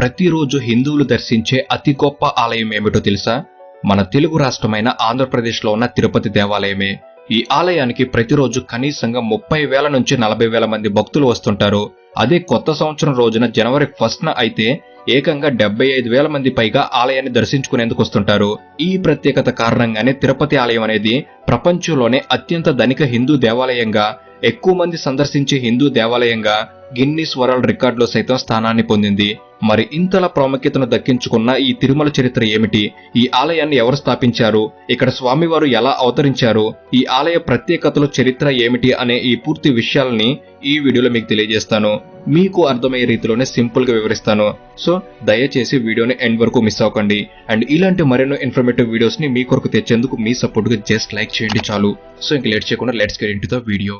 ప్రతిరోజు హిందువులు దర్శించే అతి గొప్ప ఆలయం ఏమిటో తెలుసా? మన తెలుగు రాష్ట్రమైన ఆంధ్రప్రదేశ్లో ఉన్న తిరుపతి దేవాలయమే. ఈ ఆలయానికి ప్రతిరోజు కనీసంగా ముప్పై వేల నుంచి నలభై వేల మంది భక్తులు వస్తుంటారు. అదే కొత్త సంవత్సరం రోజున జనవరి ఫస్ట్ న అయితే ఏకంగా డెబ్బై ఐదు వేల మంది పైగా ఆలయాన్ని దర్శించుకునేందుకు వస్తుంటారు. ఈ ప్రత్యేకత కారణంగానే తిరుపతి ఆలయం అనేది ప్రపంచంలోనే అత్యంత ధనిక హిందూ దేవాలయంగా ఎక్కువ మంది సందర్శించే హిందూ దేవాలయంగా గిన్నీస్ వరల్డ్ రికార్డులో సైతం స్థానాన్ని పొందింది. మరి ఇంతలా ప్రాముఖ్యతను దక్కించుకున్న ఈ తిరుమల చరిత్ర ఏమిటి? ఈ ఆలయాన్ని ఎవరు స్థాపించారు? ఇక్కడ స్వామివారు ఎలా అవతరించారు? ఈ ఆలయ ప్రత్యేకతలు చరిత్ర ఏమిటి అనే ఈ పూర్తి విషయాలని ఈ వీడియోలో మీకు తెలియజేస్తాను. మీకు అర్థమయ్యే రీతిలోనే సింపుల్గా వివరిస్తాను. సో దయచేసి వీడియోని ఎండ్ వరకు మిస్ అవ్వకండి. అండ్ ఇలాంటి మరెన్నో ఇన్ఫర్మేటివ్ వీడియోస్ని మీ కొరకు తెచ్చేందుకు మీ సపోర్ట్గా జస్ట్ లైక్ చేయండి చాలు. సో ఇంక లేట్ చేయకుండా let's get in the video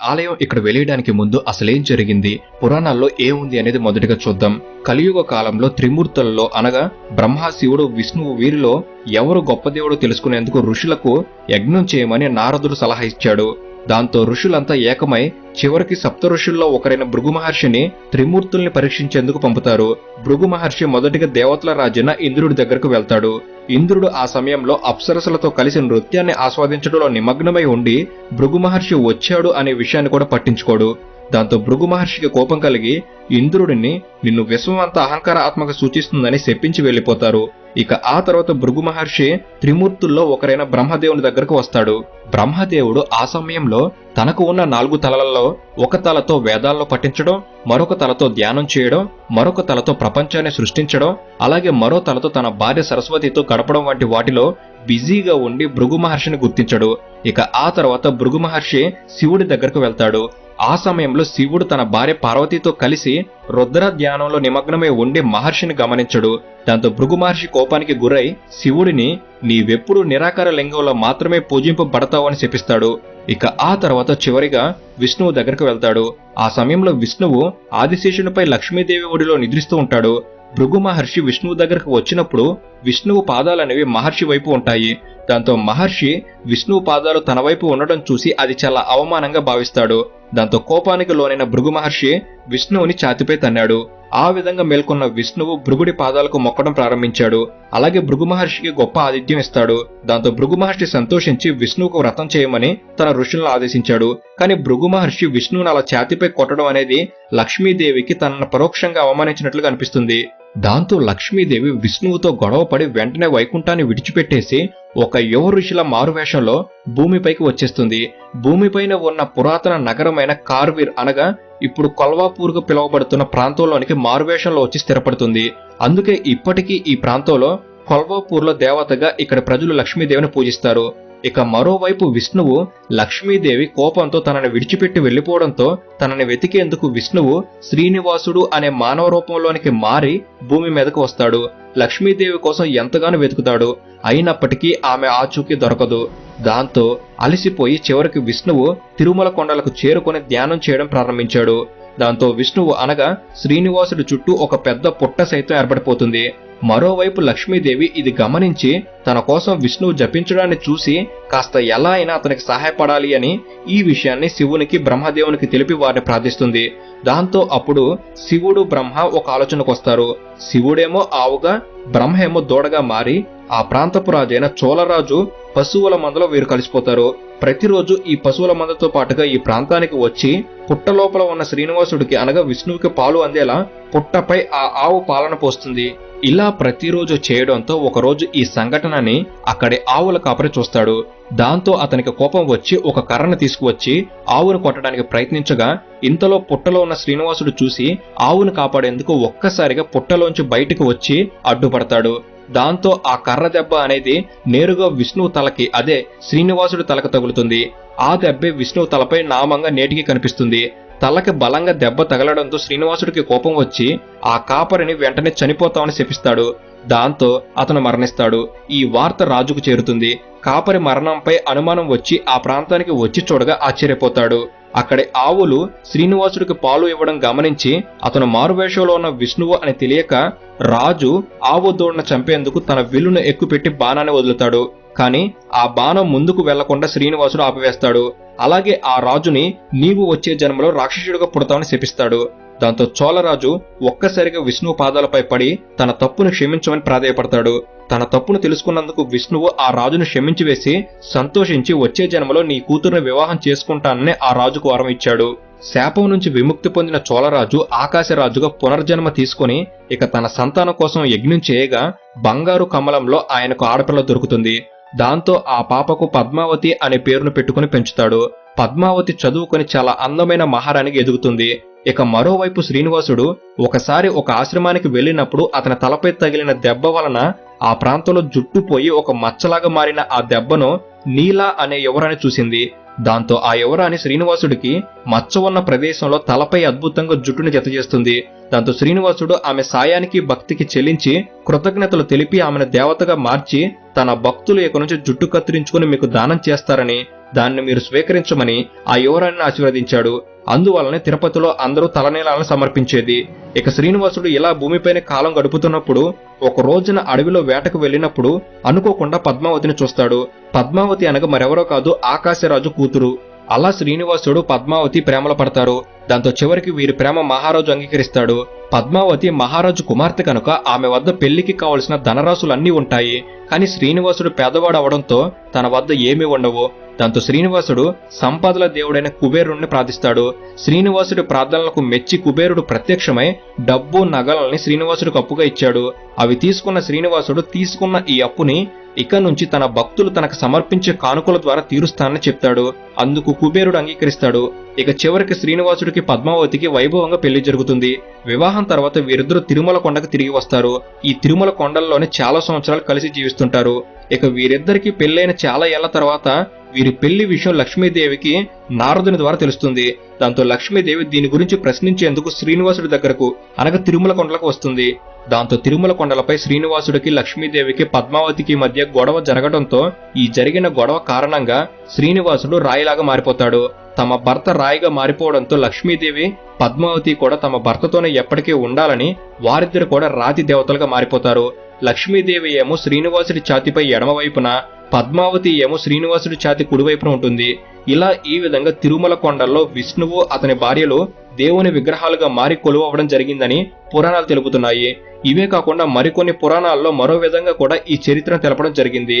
ఆలయం ఇక్కడ వెలియడానికి ముందు అసలేం జరిగింది? పురాణాల్లో ఏముంది అనేది మొదటిగా చూద్దాం. కలియుగ కాలంలో త్రిమూర్తులలో అనగా బ్రహ్మ శివుడు విష్ణువు వీరిలో ఎవరు గొప్ప దేవుడో తెలుసుకునేందుకు ఋషులకు యజ్ఞం చేయమని నారదుడు సలహా ఇచ్చాడు. దాంతో ఋషులంతా ఏకమై చివరికి సప్త ఋషుల్లో ఒకరైన భృగు మహర్షిని త్రిమూర్తుల్ని పరీక్షించేందుకు పంపుతారు. భృగు మహర్షి మొదటిగా దేవతల రాజున ఇంద్రుడి దగ్గరకు వెళ్తాడు. ఇంద్రుడు ఆ సమయంలో అప్సరసలతో కలిసి నృత్యాన్ని ఆస్వాదించడంలో నిమగ్నమై ఉండి భృగు మహర్షి వచ్చాడు అనే విషయాన్ని కూడా పట్టించుకోడు. దాంతో భృగు మహర్షికి కోపం కలిగి ఇంద్రుడిని నిన్ను విశ్వం అహంకార ఆత్మక సూచిస్తుందని శప్పించి వెళ్ళిపోతారు ఇక ఆ తర్వాత భృగు మహర్షి త్రిమూర్తుల్లో ఒకరైన బ్రహ్మదేవుని దగ్గరకు వస్తాడు. బ్రహ్మదేవుడు ఆ సమయంలో తనకు ఉన్న నాలుగు తలలలో ఒక తలతో వేదాలను పఠించడం మరొక తలతో ధ్యానం చేయడం మరొక తలతో ప్రపంచాన్ని సృష్టించడం అలాగే మరో తలతో తన భార్య సరస్వతితో గడపడం వంటి వాటిలో బిజీగా ఉండి భృగు మహర్షిని గుర్తించడు. ఇక ఆ తర్వాత భృగు మహర్షి శివుడి దగ్గరకు వెళ్తాడు. ఆ సమయంలో శివుడు తన భార్య పార్వతితో కలిసి రుద్ర ధ్యానంలో నిమగ్నమై ఉండి మహర్షిని గమనించడు. దాంతో భృగు మహర్షి కోపానికి గురై శివుడిని నీవెప్పుడు నిరాకార లింగంలో మాత్రమే పూజింపబడతావు అని శపిస్తాడు. ఇక ఆ తర్వాత చివరిగా విష్ణువు దగ్గరకు వెళ్తాడు. ఆ సమయంలో విష్ణువు ఆదిశేషునిపై లక్ష్మీదేవి ఒడిలో నిద్రిస్తూ ఉంటాడు. భృగు మహర్షి విష్ణువు దగ్గరకు వచ్చినప్పుడు విష్ణువు పాదాలనేవి మహర్షి వైపు ఉంటాయి. దాంతో మహర్షి విష్ణువు పాదాలు తన వైపు ఉండడం చూసి అది చాలా అవమానంగా భావిస్తాడు. దాంతో కోపానికి లోనైన భృగు మహర్షి విష్ణువుని ఛాతిపై తన్నాడు. ఆ విధంగా మేల్కొన్న విష్ణువు భృగుడి పాదాలకు మొక్కడం ప్రారంభించాడు. అలాగే భృగు మహర్షికి గొప్ప ఆతిథ్యం ఇస్తాడు. దాంతో భృగు మహర్షి సంతోషించి విష్ణువుకు వ్రతం చేయమని తన ఋషులను ఆదేశించాడు. కానీ భృగు మహర్షి విష్ణువుని అలా ఛాతిపై కొట్టడం అనేది లక్ష్మీదేవికి తనను పరోక్షంగా అవమానించినట్లుగా కనిపిస్తుంది దాంతో లక్ష్మీదేవి విష్ణువుతో గొడవపడి వెంటనే వైకుంఠాన్ని విడిచిపెట్టేసి ఒక యువ ఋషుల మారువేషంలో భూమిపైకి వచ్చేస్తుంది. భూమిపైన ఉన్న పురాతన నగరమైన కార్వీర్ అనగా ఇప్పుడు కొల్వాపూర్గా పిలువబడుతున్న ప్రాంతంలోనికి మారువేషంలో వచ్చి స్థిరపడుతుంది. అందుకే ఇప్పటికీ ఈ ప్రాంతంలో కొల్వాపూర్లో దేవతగా ఇక్కడ ప్రజలు లక్ష్మీదేవిని పూజిస్తారు. ఇక మరోవైపు విష్ణువు లక్ష్మీదేవి కోపంతో తనని విడిచిపెట్టి వెళ్ళిపోవడంతో తనని వెతికేందుకు విష్ణువు శ్రీనివాసుడు అనే మానవ రూపంలోనికి మారి భూమి మీదకు వస్తాడు. లక్ష్మీదేవి కోసం ఎంతగానో వెతుకుతాడు. అయినప్పటికీ ఆమె ఆచూకీ దొరకదు. దాంతో అలసిపోయి చివరికి విష్ణువు తిరుమల కొండలకు చేరుకొని ధ్యానం చేయడం ప్రారంభించాడు. దాంతో విష్ణువు అనగా శ్రీనివాసుడి చుట్టూ ఒక పెద్ద పుట్ట సైతం ఏర్పడిపోతుంది. మరోవైపు లక్ష్మీదేవి ఇది గమనించి తన కోసం విష్ణువు జపించడాన్ని చూసి కాస్త ఎలా అయినా అతనికి సహాయపడాలి అని ఈ విషయాన్ని శివునికి బ్రహ్మదేవునికి తెలిపి వారిని ప్రార్థిస్తుంది. దాంతో అప్పుడు శివుడు బ్రహ్మ ఒక ఆలోచనకు వస్తారు శివుడేమో ఆవుగా బ్రహ్మ దూడగా మారి ఆ ప్రాంతపు రాజైన చోళరాజు పశువుల మందలో వీరు కలిసిపోతారు. ప్రతిరోజు ఈ పశువుల మందతో పాటుగా ఈ ప్రాంతానికి వచ్చి పుట్ట లోపల ఉన్న శ్రీనివాసుడికి అనగా విష్ణువుకి పాలు అందేలా పుట్టపై ఆ ఆవు పాలన పోస్తుంది. ఇలా ప్రతిరోజు చేయడంతో ఒకరోజు ఈ సంఘటనని అక్కడి ఆవుల కాపరి చూస్తాడు. దాంతో అతనికి కోపం వచ్చి ఒక కర్రను తీసుకువచ్చి ఆవును కొట్టడానికి ప్రయత్నించగా ఇంతలో పుట్టలో ఉన్న శ్రీనివాసుడు చూసి ఆవును కాపాడేందుకు ఒక్కసారిగా పుట్టలోంచి బయటికి వచ్చి అడ్డు అడ్డుపడతాడు దాంతో ఆ కర్ర దెబ్బ అనేది నేరుగా విష్ణువు తలకి అదే శ్రీనివాసుడి తలకు తగులుతుంది. ఆ దెబ్బే విష్ణువు తలపై నామంగా నేటికి కనిపిస్తుంది. తలకి బలంగా దెబ్బ తగలడంతో శ్రీనివాసుడికి కోపం వచ్చి ఆ కాపరిని వెంటనే చనిపోతామని శపిస్తాడు. దాంతో అతను మరణిస్తాడు. ఈ వార్త రాజుకు చేరుతుంది. కాపరి మరణంపై అనుమానం వచ్చి ఆ ప్రాంతానికి వచ్చి చూడగా ఆశ్చర్యపోతాడు. అక్కడి ఆవులు శ్రీనివాసుడికి పాలు ఇవ్వడం గమనించి అతను మారువేషంలో ఉన్న విష్ణువు అని తెలియక రాజు ఆవు దూడను చంపేందుకు తన విల్లును ఎక్కుపెట్టి బాణాన్ని వదులుతాడు. కానీ ఆ బాణం ముందుకు వెళ్ళకుండా శ్రీనివాసుడు ఆపివేస్తాడు. అలాగే ఆ రాజుని నీవు వచ్చే జన్మలో రాక్షసుడిగా పుడతామని శపిస్తాడు. దాంతో చోళరాజు ఒక్కసారిగా విష్ణువు పాదాలపై పడి తన తప్పును క్షమించమని ప్రాధేయపడతాడు. తన తప్పును తెలుసుకున్నందుకు విష్ణువు ఆ రాజును క్షమించి వేసి సంతోషించి వచ్చే జన్మలో నీ కూతురుని వివాహం చేసుకుంటానని ఆ రాజుకు వరం ఇచ్చాడు. శాపం నుంచి విముక్తి పొందిన చోళరాజు ఆకాశరాజుగా పునర్జన్మ తీసుకుని ఇక తన సంతానం కోసం యజ్ఞం చేయగా బంగారు కమలంలో ఆయనకు ఆడపిల్ల దొరుకుతుంది. దాంతో ఆ పాపకు పద్మావతి అనే పేరును పెట్టుకుని పెంచుతాడు. పద్మావతి చదువుకొని చాలా అందమైన మహారాణికి ఎదుగుతుంది. ఇక మరోవైపు శ్రీనివాసుడు ఒకసారి ఒక ఆశ్రమానికి వెళ్ళినప్పుడు అతని తలపై తగిలిన దెబ్బ వలన ఆ ప్రాంతంలో జుట్టు పోయి ఒక మచ్చలాగా మారిన ఆ దెబ్బను నీలా అనే యువరాణి చూసింది. దాంతో ఆ యువరాణి శ్రీనివాసుడికి మచ్చ ఉన్న ప్రదేశంలో తలపై అద్భుతంగా జుట్టుని జతచేస్తుంది. దాంతో శ్రీనివాసుడు ఆమె సాయానికి భక్తికి చెల్లించి కృతజ్ఞతలు తెలిపి ఆమెను దేవతగా మార్చి తన భక్తులు ఇక నుంచి జుట్టు కత్తిరించుకుని మీకు దానం చేస్తారని దాన్ని మీరు స్వీకరించమని ఆ యువరాన్ని ఆశీర్వదించాడు. అందువలనే తిరుపతిలో అందరూ తలనీలాలను సమర్పించేది. ఇక శ్రీనివాసుడు ఇలా భూమిపైన కాలం గడుపుతున్నప్పుడు ఒక రోజున అడవిలో వేటకు వెళ్ళినప్పుడు అనుకోకుండా పద్మావతిని చూస్తాడు. పద్మావతి అనగా మరెవరో కాదు ఆకాశరాజు కూతురు. అలా శ్రీనివాసుడు పద్మావతి ప్రేమలో పడతారు దాంతో చివరికి వీరి ప్రేమ మహారాజు అంగీకరిస్తాడు. పద్మావతి మహారాజు కుమార్తె కనుక ఆమె వద్ద పెళ్ళికి కావలసిన ధనరాశులన్నీ ఉంటాయి. కానీ శ్రీనివాసుడు పేదవాడు అవడంతో తన వద్ద ఏమీ ఉండవు. దాంతో శ్రీనివాసుడు సంపదల దేవుడైన కుబేరుణ్ణి ప్రార్థిస్తాడు. శ్రీనివాసుడి ప్రార్థనలకు మెచ్చి కుబేరుడు ప్రత్యక్షమై డబ్బు నగలని శ్రీనివాసుడికి అప్పుగా ఇచ్చాడు. అవి తీసుకున్న శ్రీనివాసుడు తీసుకున్న ఈ అప్పుని ఇక నుంచి తన భక్తులు తనకు సమర్పించే కానుకల ద్వారా తీరుస్తానని చెప్తాడు. అందుకు కుబేరుడు అంగీకరిస్తాడు. ఇక చివరికి శ్రీనివాసుడికి పద్మావతికి వైభవంగా పెళ్ళి జరుగుతుంది. వివాహం తర్వాత వీరిద్దరూ తిరుమల కొండకు తిరిగి వస్తారు. ఈ తిరుమల కొండల్లోనే చాలా సంవత్సరాలు కలిసి జీవిస్తుంటారు. ఇక వీరిద్దరికి పెళ్ళైన చాలా ఏళ్ళ తర్వాత వీరి పెళ్ళి విషయం లక్ష్మీదేవికి నారదుని ద్వారా తెలుస్తుంది. దాంతో లక్ష్మీదేవి దీని గురించి ప్రశ్నించేందుకు శ్రీనివాసుడి దగ్గరకు అనగా తిరుమల కొండలకు వస్తుంది. దాంతో తిరుమల కొండలపై శ్రీనివాసుడికి లక్ష్మీదేవికి పద్మావతికి మధ్య గొడవ జరగడంతో ఈ జరిగిన గొడవ కారణంగా శ్రీనివాసుడు రాయిలాగా మారిపోతాడు. తమ భర్త రాయిగా మారిపోవడంతో లక్ష్మీదేవి పద్మావతి కూడా తమ భర్తతోనే ఎప్పటికీ ఉండాలని వారిద్దరు కూడా రాతి దేవతలుగా మారిపోతారు. లక్ష్మీదేవి ఏమో శ్రీనివాసుడి ఛాతిపై ఎడమవైపున పద్మావతి ఏమో శ్రీనివాసుడి ఛాతి కుడివైపున ఉంటుంది. ఇలా ఈ విధంగా తిరుమల కొండల్లో విష్ణువు అతని భార్యలు దేవుని విగ్రహాలుగా మారి కొలువవడం జరిగిందని పురాణాలు తెలుపుతున్నాయి. ఇవే కాకుండా మరికొన్ని పురాణాల్లో మరో విధంగా కూడా ఈ చరిత్రను తెలపడం జరిగింది.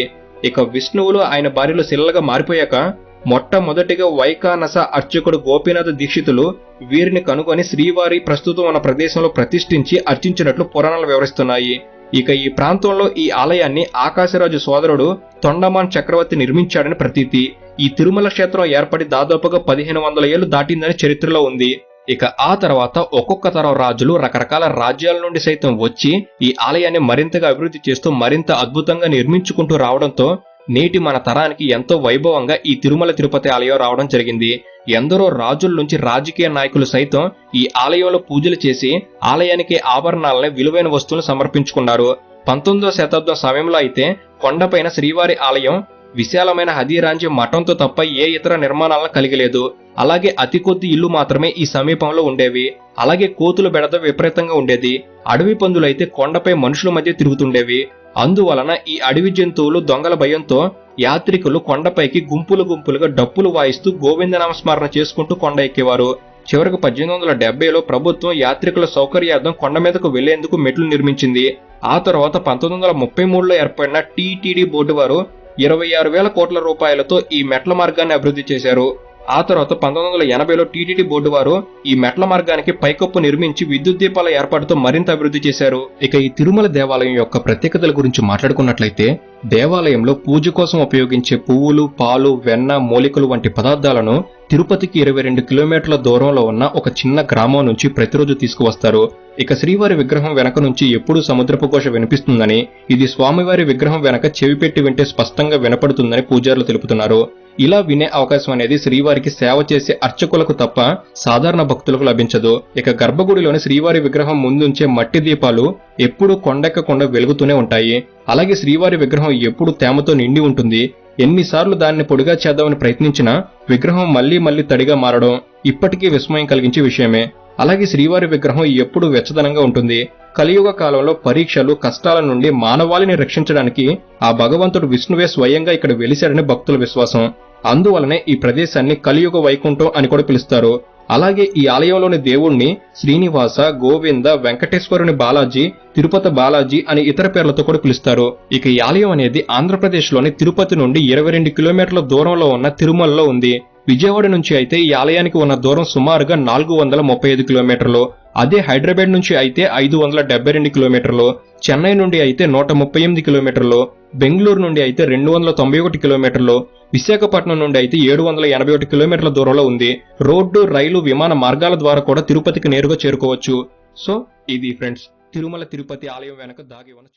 ఇక విష్ణువులు ఆయన భార్యలు శిలలుగా మారిపోయాక మొట్టమొదటిగా వైకానస అర్చకుడు గోపీనాథ దీక్షితులు వీరిని కనుగొని శ్రీవారి ప్రస్తుతం ఉన్న ప్రదేశంలో ప్రతిష్ఠించి అర్చించినట్లు పురాణాలు వివరిస్తున్నాయి. ఇక ఈ ప్రాంతంలో ఈ ఆలయాన్ని ఆకాశరాజు సోదరుడు తొండమాన్ చక్రవర్తి నిర్మించాడని ప్రతీతి. ఈ తిరుమల క్షేత్రం ఏర్పడి దాదాపుగా పదిహేను వందల ఏళ్ళు దాటిందని చరిత్రలో ఉంది. ఇక ఆ తర్వాత ఒక్కొక్క తరం రాజులు రకరకాల రాజ్యాల నుండి సైతం వచ్చి ఈ ఆలయాన్ని మరింతగా అభివృద్ధి చేస్తూ మరింత అద్భుతంగా నిర్మించుకుంటూ రావడంతో నేటి మన తరానికి ఎంతో వైభవంగా ఈ తిరుమల తిరుపతి ఆలయం రావడం జరిగింది. ఎందరో రాజుల నుంచి రాజకీయ నాయకులు సైతం ఈ ఆలయంలో పూజలు చేసి ఆలయానికి ఆభరణాలని విలువైన వస్తువులు సమర్పించుకున్నారు. పంతొమ్మిదవ శతాబ్దం సమయంలో అయితే కొండపైన శ్రీవారి ఆలయం విశాలమైన హదీరాంజి మఠంతో తప్ప ఏ ఇతర నిర్మాణాలను కలిగలేదు. అలాగే అతి కొద్ది ఇల్లు మాత్రమే ఈ సమీపంలో ఉండేవి. అలాగే కోతుల బెడద విపరీతంగా ఉండేది. అడవి పందులైతే కొండపై మనుషుల మధ్య తిరుగుతుండేవి. అందువలన ఈ అడవి జంతువులు దొంగల భయంతో యాత్రికులు కొండపైకి గుంపులు గుంపులుగా డప్పులు వాయిస్తూ గోవిందనామస్మరణ చేసుకుంటూ కొండ ఎక్కేవారు. చివరకు పద్దెనిమిది వందల డెబ్బైలో ప్రభుత్వం యాత్రికుల సౌకర్యార్థం కొండ మీదకు వెళ్ళేందుకు మెట్లు నిర్మించింది. ఆ తర్వాత పంతొమ్మిది వందల ముప్పై మూడులో ఏర్పడిన టీటీడీ బోర్డు వారు ఇరవై ఆరు వేల కోట్ల రూపాయలతో ఈ మెట్ల మార్గాన్ని అభివృద్ధి చేశారు. ఆ తర్వాత పంతొమ్మిది వందల ఎనభైలో టీటీడీ బోర్డు వారు ఈ మెట్ల మార్గానికి పైకప్పు నిర్మించి విద్యుత్ దీపాల ఏర్పాటుతో మరింత అభివృద్ధి చేశారు. ఇక ఈ తిరుమల దేవాలయం యొక్క ప్రత్యేకతల గురించి మాట్లాడుకున్నట్లయితే దేవాలయంలో పూజ కోసం ఉపయోగించే పువ్వులు పాలు వెన్న మూలికలు వంటి పదార్థాలను తిరుపతికి ఇరవై రెండు కిలోమీటర్ల దూరంలో ఉన్న ఒక చిన్న గ్రామం నుంచి ప్రతిరోజు తీసుకువస్తారు. ఇక శ్రీవారి విగ్రహం వెనక నుంచి ఎప్పుడూ సముద్రపు ఘోష వినిపిస్తుందని ఇది స్వామివారి విగ్రహం వెనక చెవి పెట్టి వింటే స్పష్టంగా వినపడుతుందని పూజారులు తెలుపుతున్నారు. ఇలా వినే అవకాశం అనేది శ్రీవారికి సేవ చేసే అర్చకులకు తప్ప సాధారణ భక్తులకు లభించదు. ఇక గర్భగుడిలోని శ్రీవారి విగ్రహం ముందుంచే మట్టి దీపాలు ఎప్పుడూ కొండెక్కకుండా వెలుగుతూనే ఉంటాయి. అలాగే శ్రీవారి విగ్రహం ఎప్పుడు తేమతో నిండి ఉంటుంది. ఎన్నిసార్లు దాన్ని పొడిగా చేద్దామని ప్రయత్నించినా విగ్రహం మళ్ళీ మళ్ళీ తడిగా మారడం ఇప్పటికీ విస్మయం కలిగించే విషయమే. అలాగే శ్రీవారి విగ్రహం ఎప్పుడూ వెచ్చదనంగా ఉంటుంది. కలియుగ కాలంలో పరీక్షలు కష్టాల నుండి మానవాళిని రక్షించడానికి ఆ భగవంతుడు విష్ణువే స్వయంగా ఇక్కడ వెలిశాడని భక్తుల విశ్వాసం. అందువలనే ఈ ప్రదేశాన్ని కలియుగ వైకుంఠం అని కూడా పిలుస్తారు. అలాగే ఈ ఆలయంలోని దేవుణ్ణి శ్రీనివాస గోవింద వెంకటేశ్వరుని బాలాజీ తిరుపతి బాలాజీ అని ఇతర పేర్లతో కూడా పిలుస్తారు. ఇక ఈ ఆలయం అనేది ఆంధ్రప్రదేశ్లోని తిరుపతి నుండి ఇరవై రెండు కిలోమీటర్ల దూరంలో ఉన్న తిరుమలలో ఉంది. విజయవాడ నుంచి అయితే ఈ ఆలయానికి ఉన్న దూరం సుమారుగా నాలుగు వందల ముప్పై ఐదు కిలోమీటర్లు. అదే హైదరాబాద్ నుంచి అయితే ఐదు వందల డెబ్బై రెండు కిలోమీటర్లు చెన్నై నుండి అయితే నూట ముప్పై ఎనిమిది కిలోమీటర్లు బెంగళూరు నుండి అయితే రెండు వందల తొంభై ఒకటి కిలోమీటర్లు విశాఖపట్నం నుండి అయితే ఏడు వందల ఎనభై ఒకటి కిలోమీటర్ల దూరంలో ఉంది. రోడ్డు రైలు విమాన మార్గాల ద్వారా కూడా తిరుపతికి నేరుగా చేరుకోవచ్చు. సో ఇది ఫ్రెండ్స్ తిరుమల తిరుపతి ఆలయం వెనక దాగి ఉన్న